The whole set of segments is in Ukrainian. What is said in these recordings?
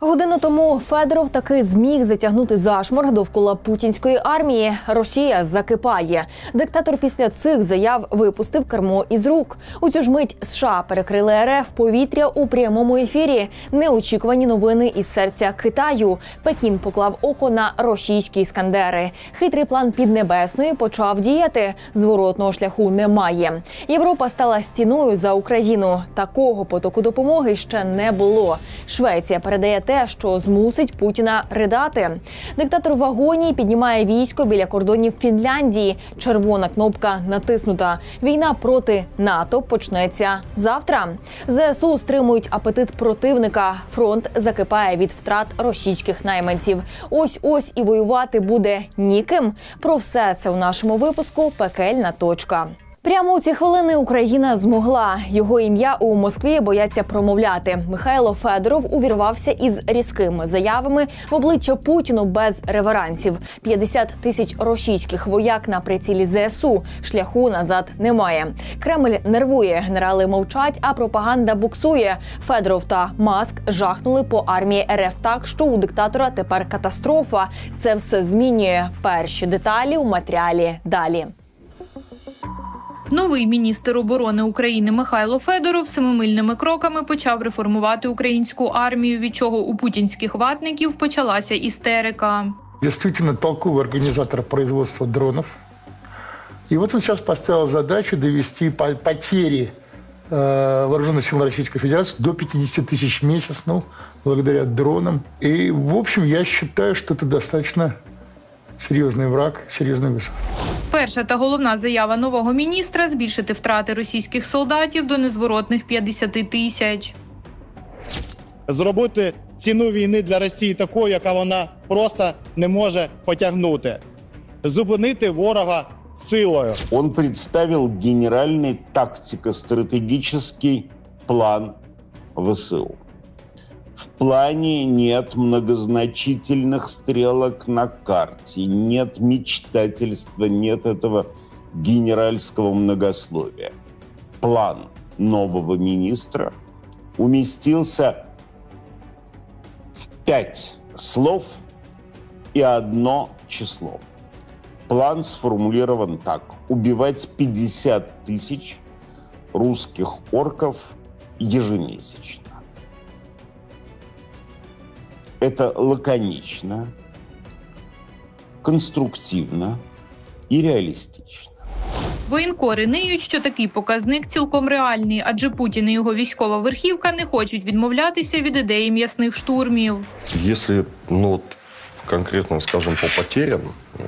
Годину тому Федоров таки зміг затягнути зашморг довкола путінської армії. Росія закипає. Диктатор після цих заяв випустив кермо із рук. У цю ж мить США перекрили РФ повітря у прямому ефірі. Неочікувані новини із серця Китаю. Пекін поклав око на російські іскандери. Хитрий план Піднебесної почав діяти. Зворотного шляху немає. Європа стала стіною за Україну. Такого потоку допомоги ще не було. Швеція передає те, що змусить Путіна ридати. Диктатор в агонії піднімає військо біля кордонів Фінляндії. Червона кнопка натиснута. Війна проти НАТО почнеться завтра. ЗСУ стримують апетит противника. Фронт закипає від втрат російських найманців. Ось ось і воювати буде ніким. Про все це у нашому випуску Пекельна точка. Прямо у ці хвилини Україна змогла. Його ім'я у Москві бояться промовляти. Михайло Федоров увірвався із різкими заявами в обличчя Путіну без реверансів. 50 тисяч російських вояк на прицілі ЗСУ. Шляху назад немає. Кремль нервує, генерали мовчать, а пропаганда буксує. Федоров та Маск жахнули по армії РФ так, що у диктатора тепер катастрофа. Це все змінює. Перші деталі у матеріалі далі. Новий міністр оборони України Михайло Федоров семимильними кроками почав реформувати українську армію, від чого у путінських ватників почалася істерика. Действительно толковый организатор производства дронов. И вот он сейчас поставил задачу довести по- потери э, вооруженных сил Российской Федерации до 50 тысяч в месяц, ну, благодаря дронам. И, в общем, я считаю, что это достаточно серьезный враг, серьезный государство. Перша та головна заява нового міністра збільшити втрати російських солдатів до незворотних 50 тисяч. зробити ціну війни для Росії такою, яка вона просто не може потягнути, зупинити ворога силою. Он представил генеральный тактико-стратегический план ВСУ. В плане нет многозначительных стрелок на карте, нет мечтательства, нет этого генеральского многословия. План нового министра уместился в пять слов и одно число. План сформулирован так. Убивать 50 тысяч русских орков ежемесячно. Это лаконично, конструктивно и реалистично. Воєнкори ниють, що такий показник цілком реальний, адже Путін і його військова верхівка не хочуть відмовлятися від ідеї м'ясних штурмів. Если, ну вот, конкретно, скажем, по потерям,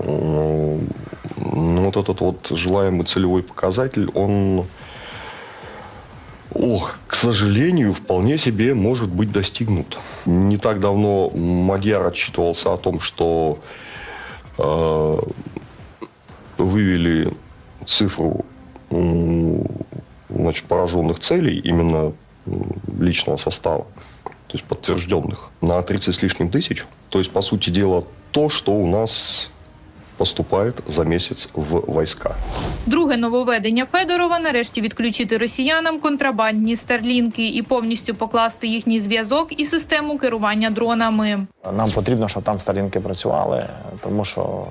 ну, ну, вот этот вот желаемый целевой показатель, он, ох, к сожалению, вполне себе может быть достигнут. Не так давно Мадьяр отчитывался о том, что э, вывели цифру значит, пораженных целей именно личного состава то есть подтвержденных, на 30 с лишним тысяч. То есть, по сути дела, то, что у нас поступает за месяц в войска. Друге нововведення Федорова нарешті відключити росіянам контрабандні старлінки і повністю покласти їхній зв'язок і систему керування дронами. Нам потрібно, щоб там старлінки працювали, тому що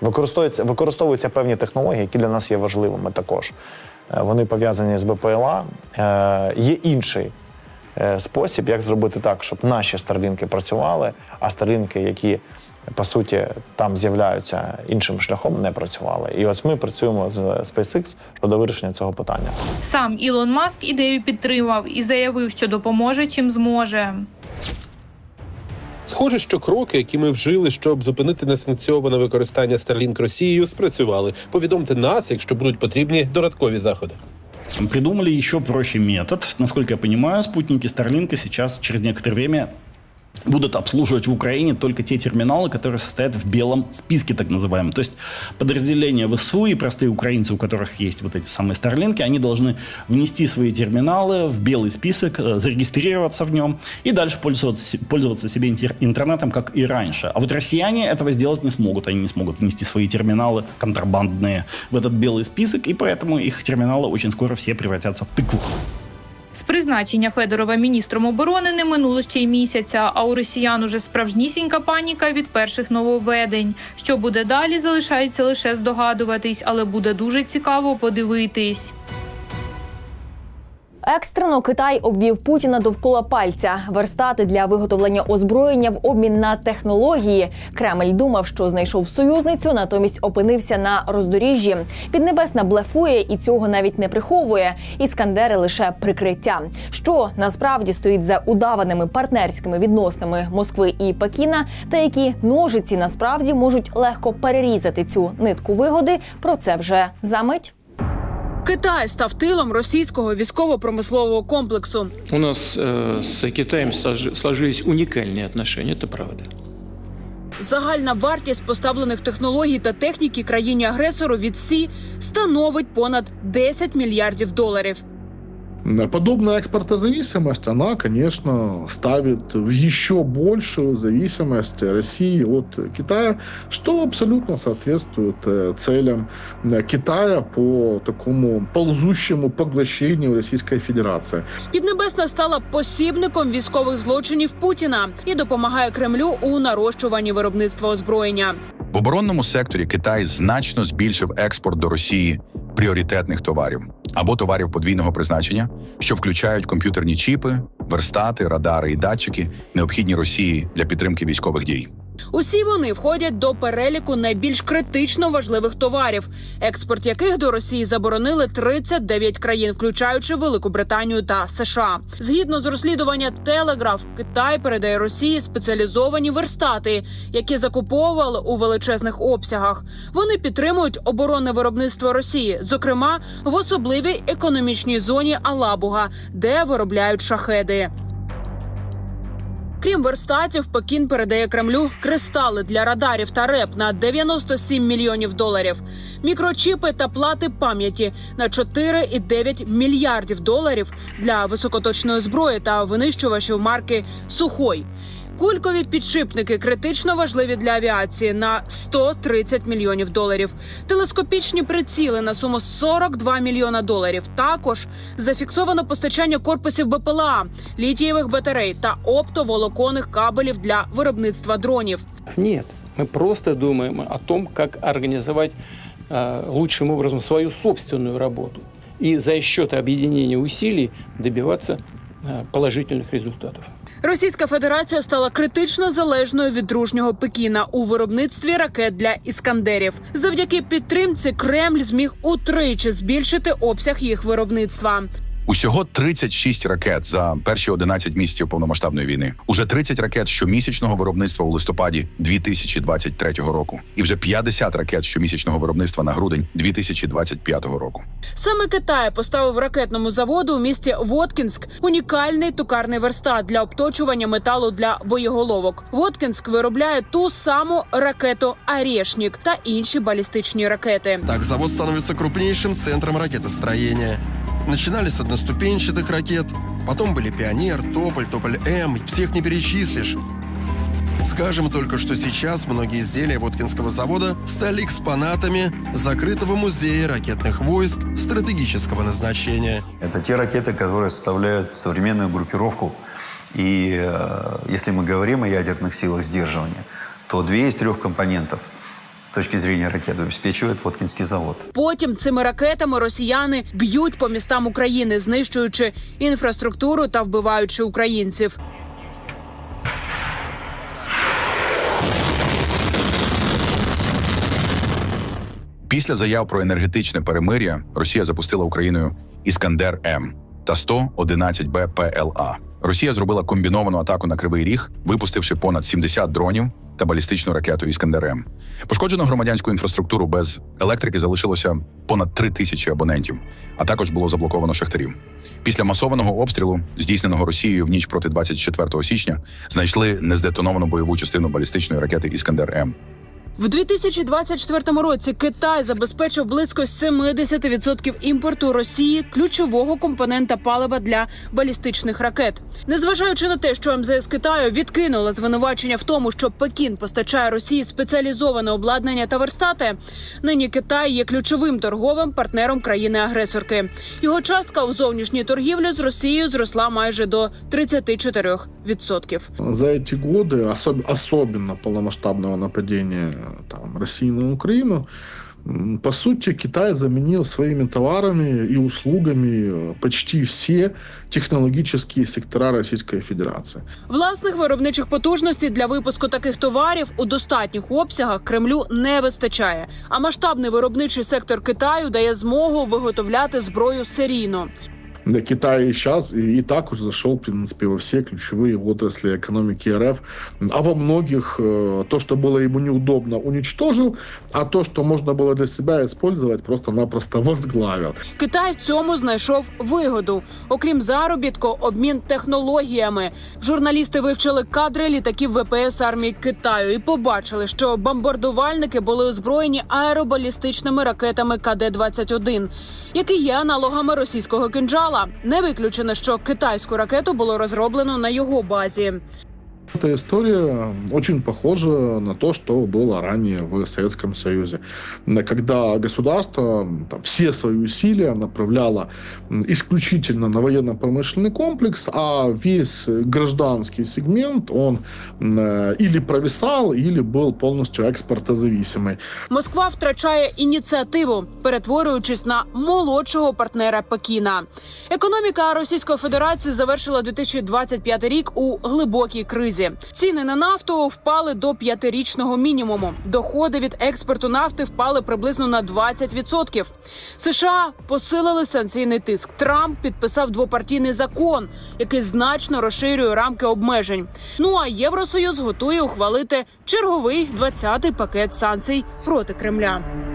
використовуються, використовуються певні технології, які для нас є важливими також. Е, Вони пов'язані з БПЛА. Е, Є інший е, спосіб, як зробити так, щоб наші старлінки працювали, а старлінки, які по суті там з'являються іншим шляхом, не працювали. І ось ми працюємо з SpaceX щодо вирішення цього питання. Сам Ілон Маск ідею підтримав і заявив, що допоможе чим зможе. Схоже, що кроки, які ми вжили, щоб зупинити несанкціоване використання Starlink Росією, спрацювали. Повідомте нас, якщо будуть потрібні додаткові заходи. Придумали еще проще метод. Насколько я понимаю, спутники Старлинка сейчас через некоторое время будут обслуживать в Украине только те терминалы, которые состоят в белом списке, так называемом. То есть подразделения ВСУ и простые украинцы, у которых есть вот эти самые Старлинки, они должны внести свои терминалы в белый список, э, зарегистрироваться в нем и дальше пользоваться, пользоваться себе интер- интернетом, как и раньше. А вот россияне этого сделать не смогут. Они не смогут внести свои терминалы контрабандные в этот белый список, и поэтому их терминалы очень скоро все превратятся в тыкву. З призначення Федорова міністром оборони не минуло ще й місяця. А у росіян уже справжнісінька паніка від перших нововведень. Що буде далі, залишається лише здогадуватись, але буде дуже цікаво подивитись. Екстрено Китай обвів Путіна довкола пальця. Верстати для виготовлення озброєння в обмін на технології. Кремль думав, що знайшов союзницю, натомість опинився на роздоріжжі. Піднебесна блефує і цього навіть не приховує. Іскандери лише прикриття. Що насправді стоїть за удаваними партнерськими відносинами Москви і Пекіна, та які ножиці насправді можуть легко перерізати цю нитку вигоди. Про це вже за мить. Китай став тилом російського військово-промислового комплексу. У нас э, с Китаем сложи- сложились уникальные отношения, это правда. Загальна вартість поставлених технологій та техніки країні агресору від СІ становить понад 10 мільярдів доларів. Подобная экспортозависимость, она, конечно, ставит в еще большую зависимость России от Китая, что абсолютно соответствует э, целям э, Китая по такому ползущему поглощению Российской Федерации. Піднебесна стала посібником військових злочинів Путіна і допомагає Кремлю у нарощуванні виробництва озброєння. В оборонному секторі Китай значно збільшив експорт до Росії пріоритетних товарів або товарів подвійного призначення, що включають комп'ютерні чіпи, верстати, радари і датчики, необхідні Росії для підтримки військових дій. Усі вони входять до переліку найбільш критично важливих товарів, експорт яких до Росії заборонили 39 країн, включаючи Велику Британію та США. Згідно з розслідування Телеграф, Китай передає Росії спеціалізовані верстати, які закуповували у величезних обсягах. Вони підтримують оборонне виробництво Росії, зокрема в особливій економічній зоні Алабуга, де виробляють шахеди. Крім верстатів, Пекін передає Кремлю кристали для радарів та РЕП на 97 мільйонів доларів, мікрочіпи та плати пам'яті на 4,9 мільярдів доларів для високоточної зброї та винищувачів марки Сухой. Кулькові підшипники критично важливі для авіації на 130 мільйонів доларів. Телескопічні приціли на суму 42 мільйона доларів. Також зафіксовано постачання корпусів БПЛА, літієвих батарей та оптоволоконних кабелів для виробництва дронів. Нет, мы просто думаем о том, как организовать э, лучшим образом свою собственную работу и за счет объединения усилий добиваться э, положительных результатов. Російська Федерація стала критично залежною від дружнього Пекіна у виробництві ракет для іскандерів. Завдяки підтримці Кремль зміг утричі збільшити обсяг їх виробництва. Усього 36 ракет за перші 11 місяців повномасштабної війни. Уже 30 ракет щомісячного виробництва у листопаді 2023 року, і вже 50 ракет щомісячного виробництва на грудень 2025 року. Саме Китай поставив ракетному заводу у місті Воткінськ унікальний токарний верстат для обточування металу для боєголовок. Воткінськ виробляє ту саму ракету Арєшнік та інші балістичні ракети. Так завод становится крупнейшим центром ракетостроения. Начинали с одноступенчатых ракет, потом были «Пионер», «Тополь», «Тополь-М», всех не перечислишь. Скажем только, что сейчас многие изделия Воткинского завода стали экспонатами закрытого музея ракетных войск стратегического назначения. Это те ракеты, которые составляют современную группировку. И э, если мы говорим о ядерных силах сдерживания, то две из трех компонентов точки зрения ракет обеспечивает Воткинский завод. Потім цими ракетами росіяни б'ють по містам України, знищуючи інфраструктуру та вбиваючи українців. Після заяв про енергетичне перемир'я Росія запустила Україною Іскандер М та 111 Б ПЛА. Росія зробила комбіновану атаку на Кривий Ріг, випустивши понад 70 дронів та балістичну ракету Іскандер М. Пошкоджено громадянську інфраструктуру без електрики залишилося понад 3 тисячі абонентів, а також було заблоковано шахтарів. Після масованого обстрілу, здійсненого Росією в ніч проти 24 січня, знайшли нездетоновану бойову частину балістичної ракети Іскандер М. В 2024 році Китай забезпечив близько 70% імпорту Росії ключового компонента палива для балістичних ракет. Незважаючи на те, що МЗС Китаю відкинула звинувачення в тому, що Пекін постачає Росії спеціалізоване обладнання та верстати, нині Китай є ключовим торговим партнером країни-агресорки. Його частка у зовнішній торгівлі з Росією зросла майже до 34%. За эти годы, особ- особенно полномасштабного нападения там, России на Украину, по сути, Китай заменил своими товарами и услугами э, почти все технологические сектора Российской Федерации. Власних виробничих потужностей для випуску таких товарів у достатніх обсягах Кремлю не вистачає. А масштабний виробничий сектор Китаю дає змогу виготовляти зброю серійно. Да, Китай и сейчас и, и так уже зашел, в принципе, во все ключевые отрасли экономики РФ. А во многих э, то, что было ему неудобно, уничтожил, а то, что можно было для себя использовать, просто-напросто возглавил. Китай в цьому знайшов вигоду. Окрім заробітку, обмін технологіями. Журналісти вивчили кадри літаків ВПС армії Китаю і побачили, що бомбардувальники були озброєні аеробалістичними ракетами КД-21, які є аналогами російського кинджала. Не виключено, що китайську ракету було розроблено на його базі. Эта история очень похожа на то, что было ранее в Советском Союзе, когда государство там, все свои усилия направляло м, исключительно на военно-промышленный комплекс, а весь гражданский сегмент, он м, э, или провисал, или был полностью экспортозависимый. Москва втрачає ініціативу, перетворюючись на молодшого партнера Пекіна. Економіка Російської Федерації завершила 2025 рік у глибокій кризі. Ціни на нафту впали до п'ятирічного мінімуму. Доходи від експорту нафти впали приблизно на 20%. США посилили санкційний тиск. Трамп підписав двопартійний закон, який значно розширює рамки обмежень. Ну а Євросоюз готує ухвалити черговий 20-й пакет санкцій проти Кремля.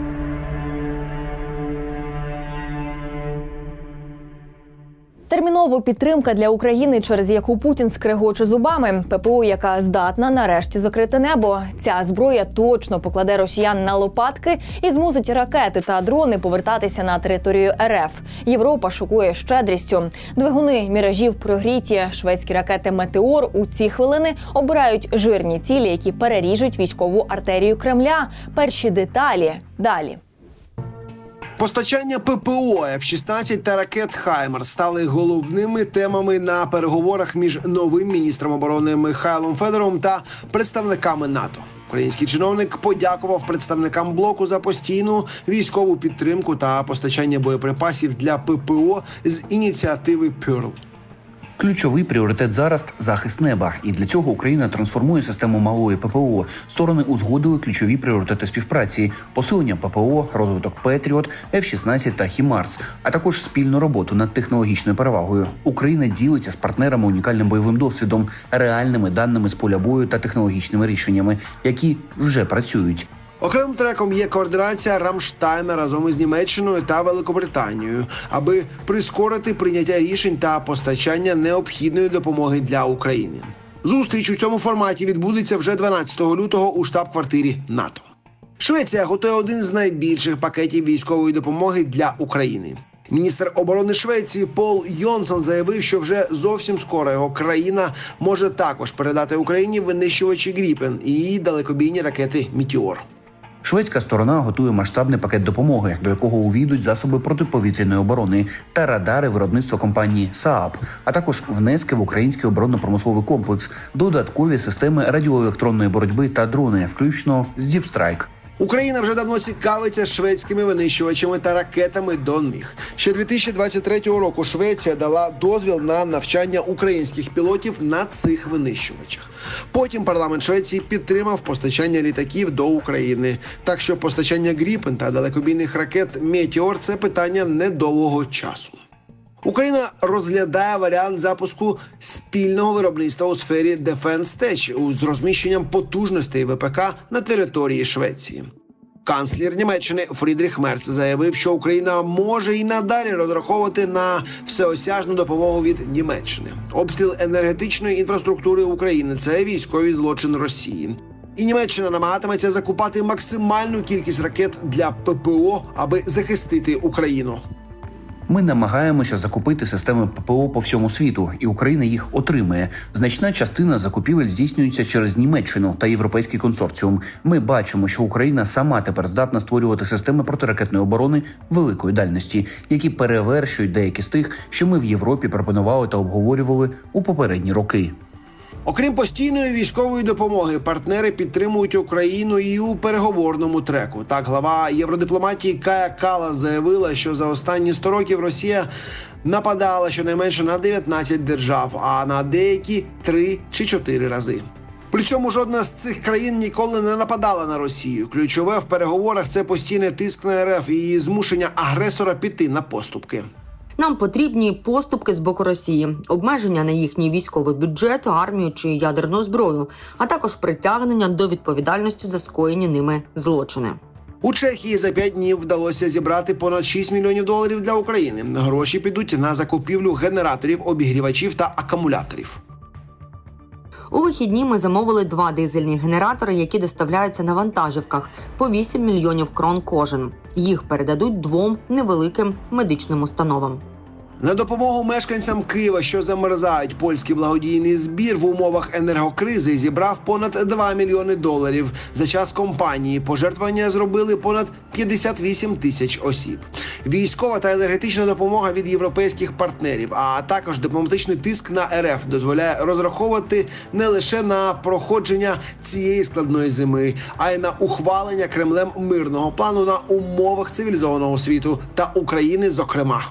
Термінова підтримка для України, через яку Путін скрегоче зубами. ППО, яка здатна нарешті закрити небо. Ця зброя точно покладе росіян на лопатки і змусить ракети та дрони повертатися на територію РФ. Європа шокує щедрістю. Двигуни міражів прогріті. Шведські ракети Метеор у ці хвилини обирають жирні цілі, які переріжуть військову артерію Кремля. Перші деталі далі. Постачання ППО F-16 та ракет Хаймер стали головними темами на переговорах між новим міністром оборони Михайлом Федором та представниками НАТО. Український чиновник подякував представникам блоку за постійну військову підтримку та постачання боєприпасів для ППО з ініціативи Pearl. Ключовий пріоритет зараз захист неба, і для цього Україна трансформує систему малої ППО. Сторони узгодили ключові пріоритети співпраці: посилення ППО, розвиток Петріот, F-16 та Хімарс, а також спільну роботу над технологічною перевагою. Україна ділиться з партнерами унікальним бойовим досвідом, реальними даними з поля бою та технологічними рішеннями, які вже працюють. Окремим треком є координація Рамштайна разом із Німеччиною та Великобританією, аби прискорити прийняття рішень та постачання необхідної допомоги для України. Зустріч у цьому форматі відбудеться вже 12 лютого у штаб-квартирі НАТО. Швеція готує один з найбільших пакетів військової допомоги для України. Міністр оборони Швеції Пол Йонсон заявив, що вже зовсім скоро його країна може також передати Україні винищувачі Гріпен і далекобійні ракети Мітіор. Шведська сторона готує масштабний пакет допомоги, до якого увійдуть засоби протиповітряної оборони та радари виробництва компанії Saab, а також внески в український оборонно-промисловий комплекс, додаткові системи радіоелектронної боротьби та дрони, включно з Strike. Україна вже давно цікавиться шведськими винищувачами та ракетами до них. Ще 2023 року Швеція дала дозвіл на навчання українських пілотів на цих винищувачах. Потім парламент Швеції підтримав постачання літаків до України. Так що постачання Гріпен та далекобійних ракет Метеор це питання недовгого часу. Україна розглядає варіант запуску спільного виробництва у сфері Defense Tech з розміщенням потужностей ВПК на території Швеції. Канцлер Німеччини Фрідріх Мерц заявив, що Україна може і надалі розраховувати на всеосяжну допомогу від Німеччини. Обстріл енергетичної інфраструктури України це військовий злочин Росії. І Німеччина намагатиметься закупати максимальну кількість ракет для ППО, аби захистити Україну. Ми намагаємося закупити системи ППО по всьому світу, і Україна їх отримує. Значна частина закупівель здійснюється через Німеччину та європейський консорціум. Ми бачимо, що Україна сама тепер здатна створювати системи протиракетної оборони великої дальності, які перевершують деякі з тих, що ми в Європі пропонували та обговорювали у попередні роки. Окрім постійної військової допомоги, партнери підтримують Україну і у переговорному треку. Так, глава євродипломатії Кая Кала заявила, що за останні 100 років Росія нападала щонайменше на 19 держав, а на деякі 3 чи 4 рази. При цьому жодна з цих країн ніколи не нападала на Росію. Ключове в переговорах це постійний тиск на РФ і змушення агресора піти на поступки. Нам потрібні поступки з боку Росії, обмеження на їхній військовий бюджет, армію чи ядерну зброю, а також притягнення до відповідальності за скоєні ними злочини. У Чехії за 5 днів вдалося зібрати понад 6 мільйонів доларів для України. Гроші підуть на закупівлю генераторів, обігрівачів та акумуляторів. У вихідні ми замовили два дизельні генератори, які доставляються на вантажівках по 8 мільйонів крон кожен. Їх передадуть двом невеликим медичним установам. На допомогу мешканцям Києва, що замерзають, польський благодійний збір в умовах енергокризи зібрав понад 2 мільйони доларів. За час компанії пожертвування зробили понад 58 тисяч осіб. Військова та енергетична допомога від європейських партнерів, а також дипломатичний тиск на РФ дозволяє розраховувати не лише на проходження цієї складної зими, а й на ухвалення Кремлем мирного плану на умовах цивілізованого світу та України, зокрема.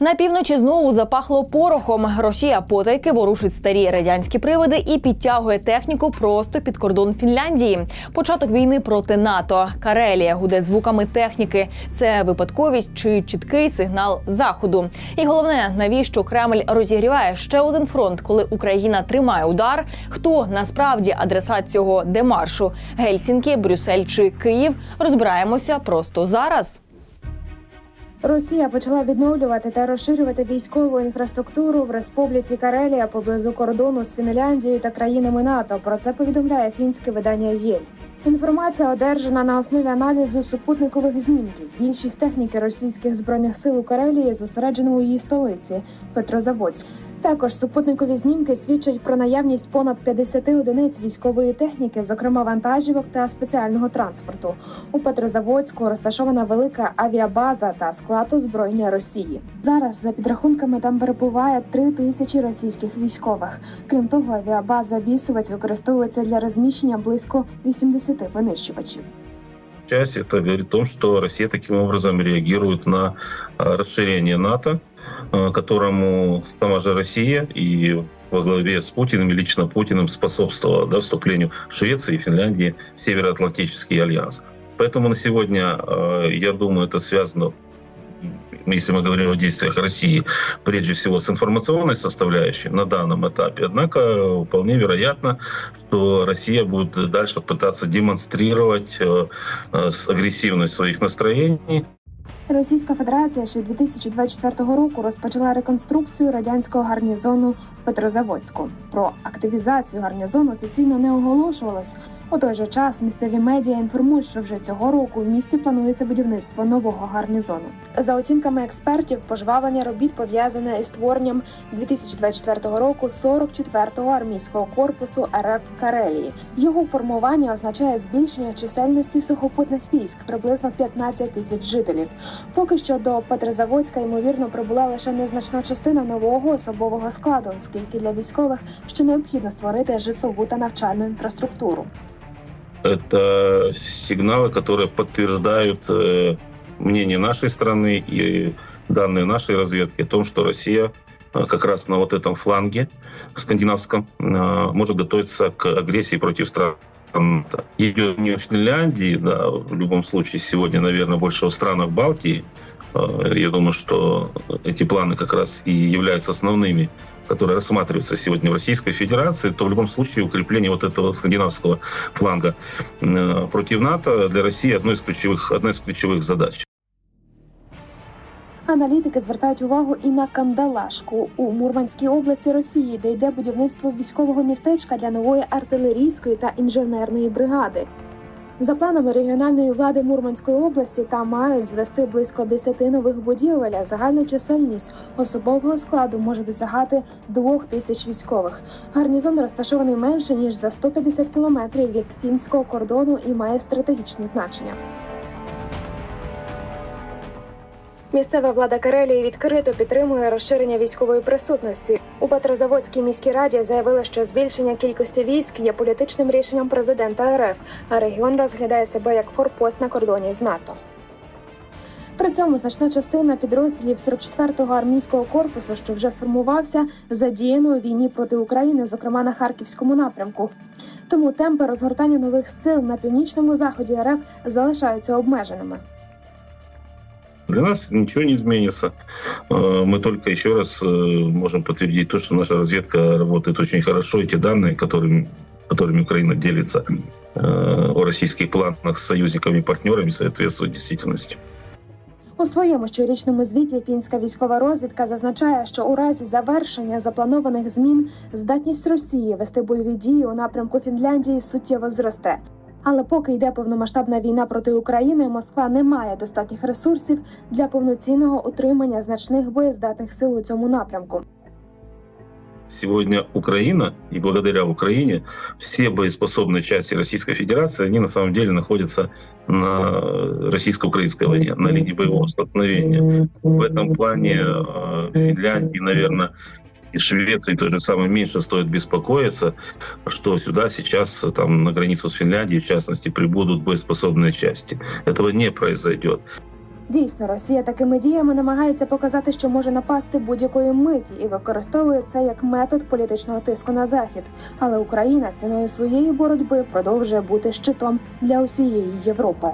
На півночі знову запахло порохом. Росія потайки ворушить старі радянські привиди і підтягує техніку просто під кордон Фінляндії. Початок війни проти НАТО. Карелія гуде звуками техніки. Це випадковість чи чіткий сигнал заходу. І головне, навіщо Кремль розігріває ще один фронт, коли Україна тримає удар? Хто насправді адресат цього демаршу? Гельсінкі, Брюссель чи Київ? Розбираємося просто зараз. Росія почала відновлювати та розширювати військову інфраструктуру в Республіці Карелія поблизу кордону з Фінляндією та країнами НАТО. Про це повідомляє фінське видання ЄЛЬ. Інформація одержана на основі аналізу супутникових знімків. Більшість техніки російських збройних сил у Карелії зосереджено у її столиці Петрозаводськ. Також супутникові знімки свідчать про наявність понад 50 одиниць військової техніки, зокрема вантажівок та спеціального транспорту. У Петрозаводську розташована велика авіабаза та склад озброєння Росії. Зараз за підрахунками там перебуває три тисячі російських військових. Крім того, авіабаза Бісовець використовується для розміщення близько 80 винищувачів. часть это говорит о том, что Россия таким образом реагирует на э, расширение НАТО, э, которому сама же Россия и во главе с Путиным, лично Путиным способствовала да, вступлению Швеции и Финляндии в Североатлантический альянс. Поэтому на сегодня, э, я думаю, это связано если мы говорим о действиях России, прежде всего с информационной составляющей на данном этапе. Однако вполне вероятно, что Россия будет дальше пытаться демонстрировать э, э, агрессивность своих настроений, Російська Федерація ще 2024 року розпочала реконструкцію радянського гарнізону Петрозаводську. Про активізацію гарнізону офіційно не оголошувалось. У той же час місцеві медіа інформують, що вже цього року в місті планується будівництво нового гарнізону. За оцінками експертів, пожвавлення робіт пов'язане із створенням 2024 року 44-го армійського корпусу РФ Карелії. Його формування означає збільшення чисельності сухопутних військ приблизно 15 тисяч жителів. Поки що до Петрозаводська ймовірно прибула лише незначна частина нового особового складу, оскільки для військових ще необхідно створити житлову та навчальну інфраструктуру. Это сигналы, которые подтверждают э, мнение нашей страны и данные нашей разведки о том, что Россия э, как раз на вот этом фланге скандинавском э, может готовиться к агрессии против стран НАТО. Идет не в Финляндии, да, в любом случае сегодня, наверное, больше в странах Балтии. Э, Я думаю, что эти планы как раз и являются основными которые рассматриваются сегодня в Российской Федерации, то в любом случае укрепление вот этого скандинавского фланга э, против НАТО для России одной из ключевых, одна из ключевых задач. Аналітики звертають увагу і на Кандалашку у Мурманській області Росії, де йде будівництво військового містечка для нової артилерійської та інженерної бригади. За планами регіональної влади Мурманської області там мають звести близько 10 нових будівель. а Загальна чисельність особового складу може досягати двох тисяч військових. Гарнізон розташований менше ніж за 150 кілометрів від фінського кордону і має стратегічне значення. Місцева влада Карелії відкрито підтримує розширення військової присутності. У Петрозаводській міській раді заявили, що збільшення кількості військ є політичним рішенням президента РФ, а регіон розглядає себе як форпост на кордоні з НАТО. При цьому значна частина підрозділів 44-го армійського корпусу, що вже сформувався, задіяно у війні проти України, зокрема на харківському напрямку. Тому темпи розгортання нових сил на північному заході РФ залишаються обмеженими. Для нас ничего не изменится. Э, Мы только еще раз э, можем подтвердить то, что наша разведка работает очень хорошо. И те данные, которыми, которыми Украина делится э, о российских планах с союзниками и партнерами, соответствуют действительности. У своєму щорічному звіті фінська військова розвідка зазначає, що у разі завершення запланованих змін здатність Росії вести бойові дії у напрямку Фінляндії суттєво зросте. Але поки йде повномасштабна війна проти України, Москва не має достатніх ресурсів для повноцінного утримання значних боєздатних сил у цьому напрямку. Сегодня Украина, и благодаря Украине, все боеспособные части Российской Федерации, они на самом деле находятся на российско-украинской войне, на линии боевого столкновения. В этом плане э, Финляндии, наверное, и Швеции той же самой меньше стоит беспокоиться, что сюда сейчас там на границу с Финляндией, в частности, прибудут боеспособные части. Этого не произойдет. Дійсно, Росія такими діями намагається показати, що може напасти будь-якої миті і використовує це як метод політичного тиску на захід. Але Україна ціною своєї боротьби продовжує бути щитом для усієї Європи.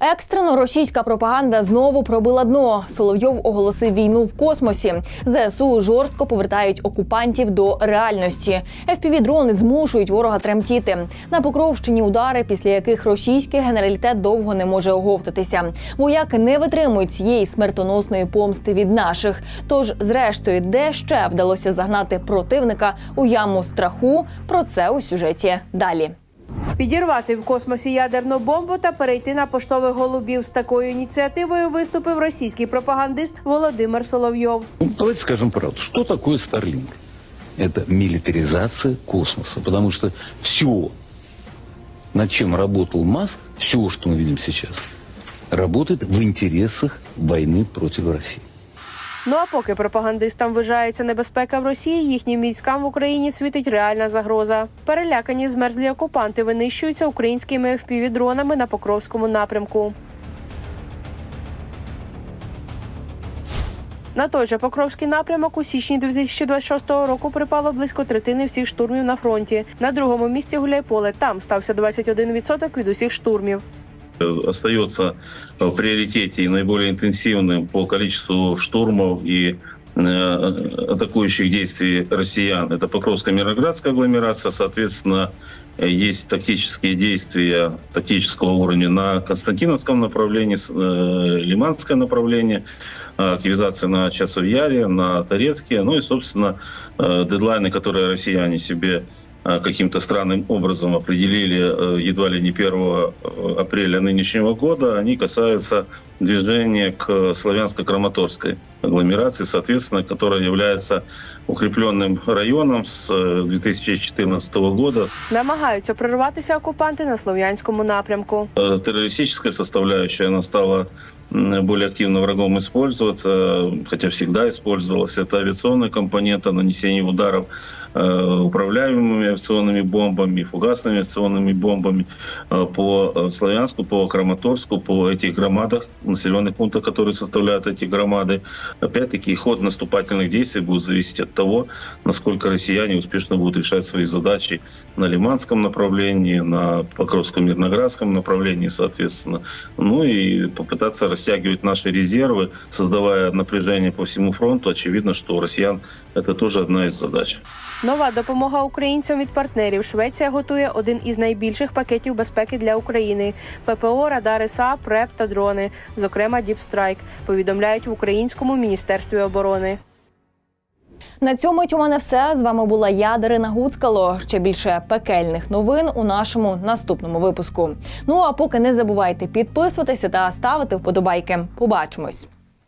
Екстрено російська пропаганда знову пробила дно. Соловйов оголосив війну в космосі. ЗСУ жорстко повертають окупантів до реальності. fpv дрони змушують ворога тремтіти. На Покровщині удари, після яких російський генералітет довго не може оговтатися. Вояки не витримують цієї смертоносної помсти від наших. Тож, зрештою, де ще вдалося загнати противника у яму страху? Про це у сюжеті далі. Підірвати в космосі ядерну бомбу та перейти на поштових голубів з такою ініціативою виступив російський пропагандист Володимир Соловйов. Ну, Давайте скажем правду. Что такое Starlink? Это милитаризация космоса. Потому что все, над чем работал Маск, все, что мы видим сейчас, работает в интересах войны против России. Ну а поки пропагандистам вважається небезпека в Росії, їхнім військам в Україні світить реальна загроза. Перелякані змерзлі окупанти винищуються українськими FPV-дронами на Покровському напрямку. На той же Покровський напрямок у січні 2026 року припало близько третини всіх штурмів на фронті. На другому місці Гуляйполе. Там стався 21% від усіх штурмів. Остается в приоритете и наиболее интенсивным по количеству штурмов и э, атакующих действий россиян. Это Покровская Мироградская агломерация, соответственно, э, есть тактические действия тактического уровня на Константиновском направлении, э, Лиманское направление, э, активизация на Часовьяре, на Торецке, ну и, собственно, э, дедлайны, которые россияне себе э, каким-то странным образом определили э, едва ли не 1 э, апреля нынешнего года, они касаются движения к Славянско-Краматорской агломерации, соответственно, которая является укрепленным районом с э, 2014 года. Намагаються прорватися окупанти на слов'янському напрямку. Э, Террористическая составляющая, она стала м, более активно врагом использоваться, хотя всегда использовалась. Это авиационная компонента, нанесение ударов э, управляемыми авиационными бомбами, фугасными авиационными бомбами по Славянску, по Краматорску, по этих громадах, населенных пунктах, которые составляют эти громады. Опять-таки, ход наступательных действий будет зависеть от того, насколько россияне успешно будут решать свои задачи на Лиманском направлении, на Покровском-Мирноградском направлении, соответственно. Ну и попытаться растягивать наши резервы, создавая напряжение по всему фронту, очевидно, что у россиян это тоже одна из задач. Нова допомога українцям від партнерів. Швеція готує один із найбільших пакетів безпеки для України: ППО, радари САП, РЕП та дрони, зокрема Діпстрайк. Повідомляють в українському міністерстві оборони. На цьому у мене все. З вами була я, Дарина Гуцкало. Ще більше пекельних новин у нашому наступному випуску. Ну а поки не забувайте підписуватися та ставити вподобайки. Побачимось.